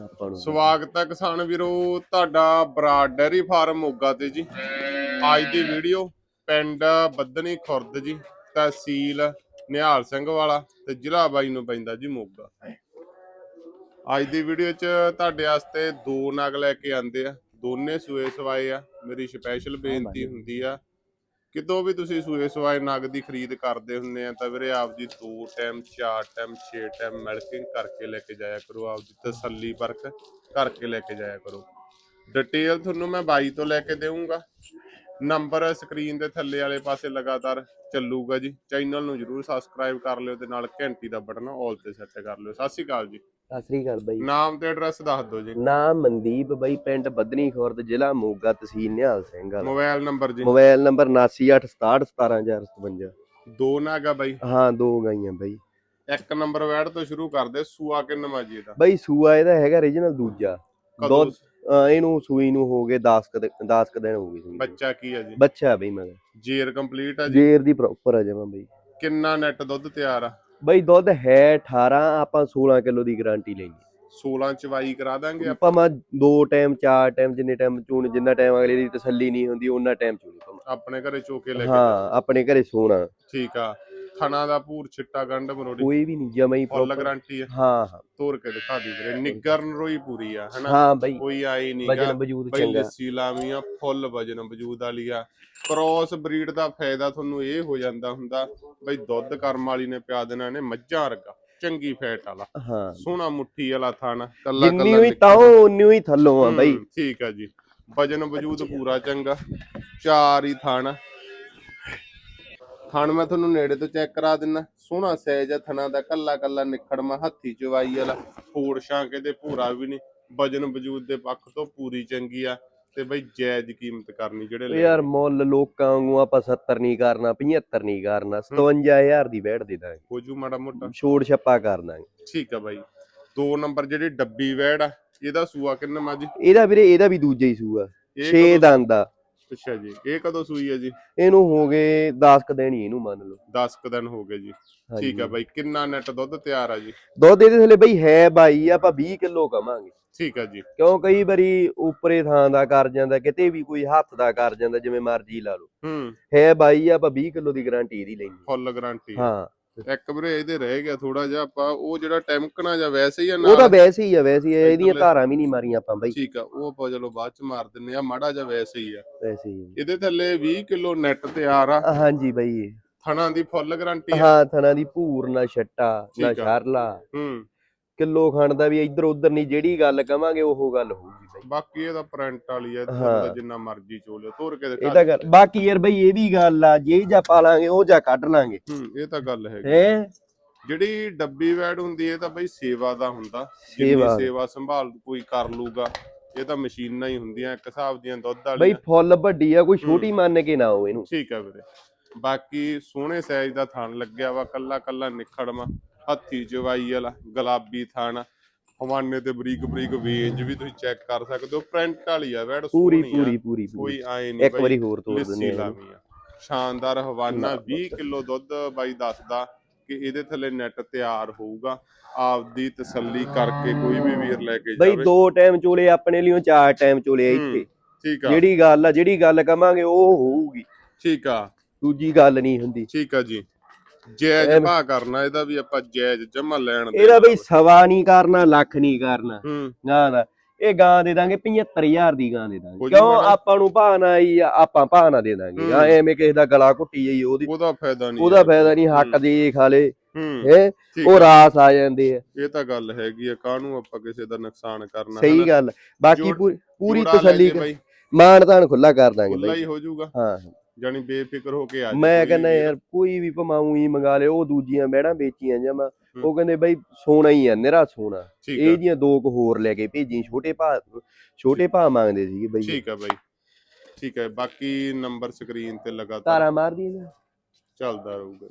ਆਪਾਂ ਨੂੰ ਸਵਾਗਤ ਹੈ ਕਿਸਾਨ ਵੀਰੋ, ਤੁਹਾਡਾ ਬਰਾਡ ਡੈਰੀ ਫਾਰਮ ਮੋਗਾ ਤੇ ਜੀ। ਅੱਜ ਦੀ ਵੀਡੀਓ ਪਿੰਡ ਬੱਦਨੀ ਖੁਰਦ ਜੀ, ਤਹਿਸੀਲ ਨਿਹਾਲ ਸਿੰਘ ਵਾਲਾ ਤੇ ਜ਼ਿਲ੍ਹਾ ਬਾਈ ਨੂੰ ਪੈਂਦਾ ਜੀ ਮੋਗਾ। ਅੱਜ ਦੀ ਵੀਡੀਓ 'ਚ ਤੁਹਾਡੇ ਵਾਸਤੇ ਦੋ ਨਗ ਲੈ ਕੇ ਆਂਦੇ ਆ, ਦੋਨੇ ਸੂਏ ਸਵਾਏ ਆ, ਮੇਰੀ ਸਪੈਸ਼ਲ ਬੇਨਤੀ ਹੁੰਦੀ ਆ ਕਿਤੋਂ ਵੀ ਤੁਸੀਂ ਸੂਏ ਸਵਾਏ ਨਗ ਦੀ ਖਰੀਦ ਕਰਦੇ ਹੁੰਦੇ ਆ, ਤਾਂ ਵੀਰੇ ਆਪਦੀ ਦੋ ਟਾਈਮ, ਚਾਰ ਟਾਈਮ 6 ਟਾਈਮ ਮਿਲਕਿੰਗ ਕਰਕੇ ਲੈ ਕੇ ਜਾਇਆ ਕਰੋ ਆਪ ਆਪਦੀ ਤਸੱਲੀ ਪਰਖ ਕਰਕੇ ਲੈ ਕੇ ਜਾਇਆ ਕਰੋ। ਡਿਟੇਲ ਤੁਹਾਨੂੰ ਮੈਂ ਬਾਈ ਤੋਂ ਲੈ ਕੇ ਦੇਵਾਂਗਾ ਨੰਬਰ ਸਕਰੀਨ ਦੇ ਥੱਲੇ ਵਾਲੇ ਪਾਸੇ ਲਗਾਤਾਰ ਚੱਲੂਗਾ ਜੀ। ਚੈਨਲ ਨੂੰ ਜਰੂਰ ਸਬਸਕ੍ਰਾਈਬ ਕਰ ਲਿਓ ਤੇ ਨਾਲ ਘੰਟੀ ਦਾ ਬਟਨ ਆਲ ਤੇ ਸੈੱਟ ਕਰ ਲਿਓ। ਸਤਿ ਸ਼੍ਰੀ ਅਕਾਲ ਜੀ। ਸ੍ਰੀ ਅਕਾਲ ਬਾਈ। ਨਾਮ ਤੇ ਐਡਰੈਸ ਦੱਸ ਦਿਓ ਜੀ। ਨਾਮ ਮਨਦੀਪ ਬਾਈ ਪਿੰਡ ਬੱਦਨੀ ਖੁਰਦ ਜ਼ਿਲ੍ਹਾ ਮੋਗਾ ਤਹਿਸੀਲ ਨਿਹਾਲ ਸਿੰਘ ਵਾਲਾ। ਮੋਬਾਈਲ ਨੰਬਰ ਜੀ। ਮੋਬਾਈਲ ਨੰਬਰ 7986617057 ਦੋ ਨਾਗਾ ਬਾਈ। ਹਾਂ ਦੋ ਗਾਈਆਂ ਬਾਈ। ਇੱਕ ਨੰਬਰ ਵੈਡ ਤੋਂ ਸ਼ੁਰੂ ਕਰਦੇ ਸੂਆ ਕਿੰਨਵਾਂ ਜੀ ਇਹਦਾ? ਬਾਈ ਸੂਆ ਇਹਦਾ ਹੈਗਾ ਰੀਜਨਲ ਦੂਜਾ। ਅਹ ਇਹਨੂੰ ਸੂਈ ਨੂੰ ਹੋ ਗਏ 10 ਕ 10 ਕ ਦਿਨ ਹੋ ਗਏ। ਬੱਚਾ ਕੀ ਹੈ ਜੀ? ਬੱਚਾ ਬਈ ਮਗਰ। ਜੇਰ ਕੰਪਲੀਟ ਹੈ ਜੀ? ਜੇਰ ਦੀ ਪ੍ਰੋਪਰ ਆ ਜਮਾ ਬਈ। ਕਿੰਨਾ ਨੈਟ ਦੁੱਧ ਤਿਆਰ ਆ? ਬਈ ਦੁੱਧ ਹੈ 18 ਆਪਾਂ 16 ਕਿਲੋ ਦੀ ਗਾਰੰਟੀ ਲੈਣੀ 16 ਚਵਾਈ ਕਰਾ ਦਾਂਗੇ ਆਪਾਂ। ਮਾ ਦੋ ਟਾਈਮ ਚਾਰ ਟਾਈਮ ਜਿੰਨੇ ਟਾਈਮ ਚੂਣ ਜਿੰਨਾ ਟਾਈਮ ਅਗਲੇ ਦੀ ਤਸੱਲੀ ਨਹੀਂ ਹੁੰਦੀ ਉਹਨਾਂ ਟਾਈਮ ਚੂਣੀ। ਆਪਣੇ ਘਰੇ ਚੋਕੇ ਲੈ ਕੇ ਹਾਂ ਆਪਣੇ ਘਰੇ ਸੋਣਾ ਠੀਕ ਆ। ਥਣਾ ਦਾ ਪੂਰ ਛਿੱਟਾ ਗੰਢ ਮਰੋੜੀ ਕੋਈ ਵੀ ਨਹੀਂ ਜਮਾ ਹੀ ਫੁੱਲ proper- ਗਾਰੰਟੀ ਆ। ਹਾਂ ਹਾਂ। ਤੋਰ ਕੇ ਦਿਖਾ ਦੀ ਵੀਰੇ ਨਿੱਗਰਨ ਰੋਈ ਪੂਰੀ ਆ ਹਨਾ? ਹਾਂ ਬਈ। ਕੋਈ ਆਈ ਨਹੀਂ ਵਜਨ ਵਜੂਦ ਬਈ ਚੰਗਾ। ਲੱਸੀ ਲਾਵੀਂ ਆ ਫੁੱਲ ਵਜਨ ਵਜੂਦ ਵਾਲੀ ਆ। ਕ੍ਰੋਸ ਬਰੀਡ ਦਾ ਫਾਇਦਾ ਤੁਹਾਨੂੰ ਇਹ ਹੋ ਜਾਂਦਾ ਹੁੰਦਾ ਬਈ ਦੁੱਧ ਕਰਮ ਵਾਲੀ ਨੇ ਪਿਆ ਦੇਣਾ ਨੇ ਮੱਝਾਂ ਵਰਗਾ ਚੰਗੀ ਫੈਟ ਵਾਲਾ। ਹਾਂ। ਸੋਹਣਾ ਮੁੱਠੀ ਵਾਲਾ ਥਣ ਕੱਲਾ ਜਿੰਨੀ ਹੋਈ ਤਾਂ ਉਨੀ ਹੀ ਥੱਲੋਂ ਆ ਬਈ। ਹੂੰ, ਠੀਕ ਆ ਜੀ। ਵਜਨ ਵਜੂਦ ਪੂਰਾ ਚੰਗਾ। ਚਾਰ ਹੀ ਥਣ। ਥਣ ਮੈਂ ਤੁਹਾਨੂੰ ਨੇੜੇ ਤੋਂ ਚੈੱਕ ਕਰਾ ਦਿੰਨਾ। ਸੋਹਣਾ ਸਾਈਜ਼ ਆ ਥਣਾ ਦਾ ਕੱਲਾ ਕੱਲਾ ਨਿਖੜਮਾ ਹੱਥੀ ਚਵਾਈ ਵਾਲਾ। ਫੋੜ ਛਾਂਕੇ ਤੇ ਪੂਰਾ ਵੀ ਨਹੀਂ ਵਜਨ ਵਜੂਦ ਦੇ ਪੱਖ ਤੋਂ ਪੂਰੀ ਚੰਗੀ ਆ। ਤੇ ਬਈ ਜਾਇਜ਼ ਕੀਮਤ ਕਰਨੀ ਜਿਹੜੇ ਲੈਣੇ। ਯਾਰ ਮੁੱਲ ਲੋਕਾਂ ਵਾਂਗੂ ਆਪਾਂ 70 ਨਹੀਂ ਕਰਨਾ 75 ਨਹੀਂ ਕਰਨਾ 57000 ਦੀ ਵੈਟ ਦੇ ਦਾਂਗੇ। ਹੋ ਜੂ ਮਾੜਾ ਮੋਟਾ। ਛੋੜ ਛੱਪਾ ਕਰ ਦਾਂਗੇ। ਠੀਕ ਆ ਬਾਈ। ਦੋ ਨੰਬਰ ਜਿਹੜੀ ਡੱਬੀ ਵੈੜ ਆ ਇਹਦਾ ਸੂਆ ਕਿੰਨਾ ਮਾ ਜੀ ਇਹਦਾ ਵੀਰੇ ਇਹਦਾ ਵੀ ਦੂਜਾ ਹੀ ਸੂਆ। ਇਹ 6 ਕਦੋਂ- ਦੰਦ ਆ। ਅੱਛਾ ਜੀ ਇਹ ਕਦੋਂ ਸੂਈ ਆ ਜੀ? ਇਹਨੂੰ ਹੋ ਗਏ 10 ਕ ਦਿਨ ਹੀ ਇਹਨੂੰ ਮੰਨ ਲਓ। 10 ਕ ਦਿਨ ਹੋ ਗਏ ਜੀ। ਠੀਕ ਆ ਬਾਈ ਕਿੰਨਾ ਨੈਟ ਦੁੱਧ ਤਿਆਰ ਆ ਜੀ? ਦੁੱਧ ਇਹਦੇ ਥੱਲੇ ਬਈ ਹੈ ਬਾਈ ਆਪਾਂ 20 ਕਿਲੋ ਕਵਾਂਗੇ। ਠੀਕ ਆ ਜੀ। ਕਿਉਂ ਕਈ ਵਾਰੀ ਉੱਪਰੇ ਥਾਂ ਦਾ ਕਰ ਜਾਂਦਾ ਕਿਤੇ ਵੀ ਕੋਈ ਹੱਥ ਦਾ ਕਰ ਜਾਂਦਾ ਜਿਵੇਂ ਮਰਜ਼ੀ ਲਾ ਲਓ। ਹੂੰ। ਹੈ ਬਾਈ ਆਪਾਂ 20 ਕਿਲੋ ਦੀ ਗਾਰੰਟੀ ਇਹਦੀ ਲੈਣੀ ਫੁੱਲ ਗਾਰੰਟੀ ਹਾਂ। ਇੱਕ ਵੀਰੇ ਇਹਦੇ ਰਹਿ ਗਿਆ ਥੋੜਾ ਜਿਹਾ ਆਪਾਂ ਉਹ ਜਿਹੜਾ ਟੈਂਕਣਾ ਜਾਂ ਵੈਸੇ ਹੀ ਆ ਉਹ ਤਾਂ ਨਾਲ ਵੈਸੇ ਹੀ ਆ ਵੈਸੇ ਹੀ ਆ, ਇਹਦੀਆਂ ਧਾਰਾਂ ਵੀ ਨਹੀਂ ਮਾਰੀਆਂ ਆਪਾਂ ਬਾਈ। ਠੀਕ ਆ ਉਹ ਆਪਾਂ ਚਲੋ ਬਾਅਦ ਚ ਮਾਰ ਦਿੰਨੇ ਆ ਮਾੜਾ ਜਿਹਾ ਵੈਸੇ ਹੀ ਆ। ਵੈਸੇ ਹੀ ਇਹਦੇ ਥੱਲੇ 20 ਕਿਲੋ ਨੈਟ ਤਿਆਰ ਆ। ਆ। ਹਾਂਜੀ ਬਾਈ। ਥਣਾ ਦੀ ਫੁੱਲ ਗਾਰੰਟੀ ਆ। ਹਾਂ ਥਣਾ ਦੀ ਭੂਰ ਨਾ ਛੱਟਾ ਨਾ ਠੀਕ ਆ। ਸ਼ਰਲਾ ਹੂੰ। ਕਿਲੋ ਖੰਡ ਦਾ ਵੀ ਇੱਧਰ ਉੱਧਰ ਨਹੀਂ ਜਿਹੜੀ ਗੱਲ ਕਵਾਂਗੇ ਉਹ ਗੱਲ ਹੋਊਗੀ ਬਾਈ। ਬਾਕੀ ਇਹਦਾ ਪ੍ਰਿੰਟ ਵਾਲੀ ਹਾਂ। ਇਹਦਾ ਜਿੰਨਾ ਮਰਜ਼ੀ ਚੋਲਿਓ ਤੋਰ ਕੇ ਦਿਖਾ ਇਹ ਤਾਂ ਗੱਲ ਬਾਕੀ ਯਾਰ ਬਈ ਇਹ ਵੀ ਗੱਲ ਆ ਜੇ ਜਾ ਪਾ ਲਾਂਗੇ ਉਹ ਜਾ ਕੱਢ ਲਾਂਗੇ। ਹੂੰ ਇਹ ਤਾਂ ਗੱਲ ਹੈਗੀ। ਹੈ? ਜਿਹੜੀ ਡੱਬੀ ਵੈਡ ਹੁੰਦੀ ਹੈ ਤਾਂ ਬਈ ਸੇਵਾ ਦਾ ਹੁੰਦਾ। ਜਿੰਨੀ ਸੇਵਾ। ਸੰਭਾਲ ਕੋਈ ਕਰ ਲੂਗਾ ਇਹ ਤਾਂ ਮਸ਼ੀਨਾਂ ਹੀ ਹੁੰਦੀਆਂ ਇੱਕ ਹਿਸਾਬ ਦੀਆਂ ਦੁੱਧ ਬਈ ਵਾਲੀਆਂ ਫੁੱਲ ਵੱਡੀ ਆ ਕੋਈ ਛੋਟੀ ਮੰਨ ਕੇ ਨਾ ਹੋਵੇ ਇਹਨੂੰ। ਠੀਕ ਆ ਵੀਰੇ। ਬਾਕੀ ਸੋਹਣੇ ਸਾਈਜ਼ ਦਾ ਥਣ ਲੱਗਿਆ ਵਾ ਕੱਲਾ ਕੱਲਾ ਨਿਖੜਮਾ ਹੱਥੀ ਚਵਾਈ ਵਾਲਾ ਗੁਲਾਬੀ ਥਣ। ਹਵਾਨੇ ਤੇ ਬਰੀਕ ਬਰੀਕ ਵੇਂਜ ਵੀ ਤੁਸੀਂ ਚੈੱਕ ਕਰ ਸਕਦੇ ਹੋ। ਪ੍ਰਿੰਟ ਵਾਲੀ ਆ ਵੈਡ ਪੂਰੀ ਪੂਰੀ ਪੂਰੀ ਪੂਰੀ। ਕੋਈ ਆਏ ਨਹੀਂ ਇੱਕ ਵਾਰੀ ਹੋਰ ਤੋੜ ਦਿੰਦੇ ਆ। ਸ਼ਾਨਦਾਰ ਹਵਾਨਾ ਨਾ, 20 ਕਿਲੋ ਦੁੱਧ ਬਾਈ ਦੱਸਦਾ ਕਿ ਇਹਦੇ ਥੱਲੇ ਨੈਟ ਤਿਆਰ ਹੋਊਗਾ। ਆਪਦੀ ਤਸੱਲੀ ਕਰਕੇ ਕੋਈ ਵੀ ਵੀਰ ਲੈ ਕੇ ਬਈ ਜਾਵੇ। ਦੋ ਟਾਈਮ ਚੋਲੇ ਆਪਣੇ ਲਈ ਚਾਰ ਟਾਈਮ ਚੋਲੇ ਇੱਥੇ। ਠੀਕ ਆ। ਜਿਹੜੀ ਗੱਲ ਆ ਜਿਹੜੀ ਗੱਲ ਕਵਾਂਗੇ ਉਹ ਹੋਊਗੀ। ਠੀਕ ਆ। ਦੂਜੀ ਗੱਲ ਨਹੀਂ ਹੁੰਦੀ। ਠੀਕ ਆ ਜੀ। ਜਾਇਜ਼ ਭਾਅ ਕਰਨਾ ਇਹਦਾ ਵੀ ਆਪਾਂ ਜਾਇਜ਼ ਜਮਾ ਲੈਣ ਦੇ ਇਹਦਾ ਬਈ ਸਵਾ ਨਹੀਂ ਕਰਨਾ ਲੱਖ ਨਹੀਂ ਕਰਨਾ। ਗਾਂ ਦਾ ਇਹ ਗਾਂ ਦੇ ਦਾਂਗੇ 75000 ਦੀ ਗਾਂ ਦੇ ਦਾਂਗੇ। ਕਿਉਂ। ਆਪਾਂ ਨੂੰ ਭਾਣਾ ਆਈ ਆਪਾਂ ਭਾਣਾ ਦੇ ਦਾਂਗੇ। ਆ ਐਵੇਂ ਕਿਸੇ ਦਾ ਗਲਾ ਘੁੱਟੀ ਜਾਈ ਉਹਦੀ ਉਹਦਾ ਫਾਇਦਾ ਨਹੀਂ ਉਹਦਾ ਫਾਇਦਾ ਨਹੀਂ ਹੱਕ ਦੇ ਖਾਲੇ ਹੂੰ। ਉਹ। ਰਾਸ ਆ ਜਾਂਦੇ ਆ। ਇਹ ਤਾਂ ਗੱਲ ਹੈਗੀ ਆ ਕਾਹਨੂੰ ਆਪਾਂ ਕਿਸੇ ਦਾ ਨੁਕਸਾਨ ਕਰਨਾ ਸਹੀ ਗੱਲ। ਬਾਕੀ ਪੂਰੀ ਤਸੱਲੀ ਮਾਨ ਤਾਨ ਖੁੱਲਾ ਕਰ ਦਾਂਗੇ ਖੁੱਲਾ ਹੀ ਹੋ ਜਾਊਗਾ। ਹਾਂ। ਜਾਨੀ ਬੇਫਿਕਰ ਹੋ ਕੇ ਆ ਮੈਂ ਕਹਿੰਦਾ। ਯਾਰ ਕੋਈ ਵੀ ਭਮਾਉਂ ਹੀ ਮੰਗਾ ਲਿਓ ਉਹ ਦੂਜੀਆਂ ਬਹਿਣਾ ਵੇਚੀਆਂ ਹੂੰ। ਉਹ ਕਹਿੰਦੇ ਬਾਈ ਸੋਨਾ ਹੀ ਆ ਨਿਹਰਾ ਸੋਨਾ। ਇਹ ਆ। ਜੀਆਂ ਦੋ ਕੁ ਹੋਰ ਲੈ ਕੇ ਭੇਜੀ ਛੋਟੇ ਭਾ ਛੋਟੇ ਭਾ ਮੰਗਦੇ ਸੀਗੇ ਬਾਈ। ਠੀਕ ਹੈ ਬਾਈ। ਠੀਕ ਹੈ ਬਾਕੀ ਨੰਬਰ ਸਕਰੀਨ ਤੇ ਲਗਾਤਾਰ ਤਾਰਾ ਮਾਰਦੀ ਨਾ। ਚੱਲਦਾ ਰਹੂਗਾ।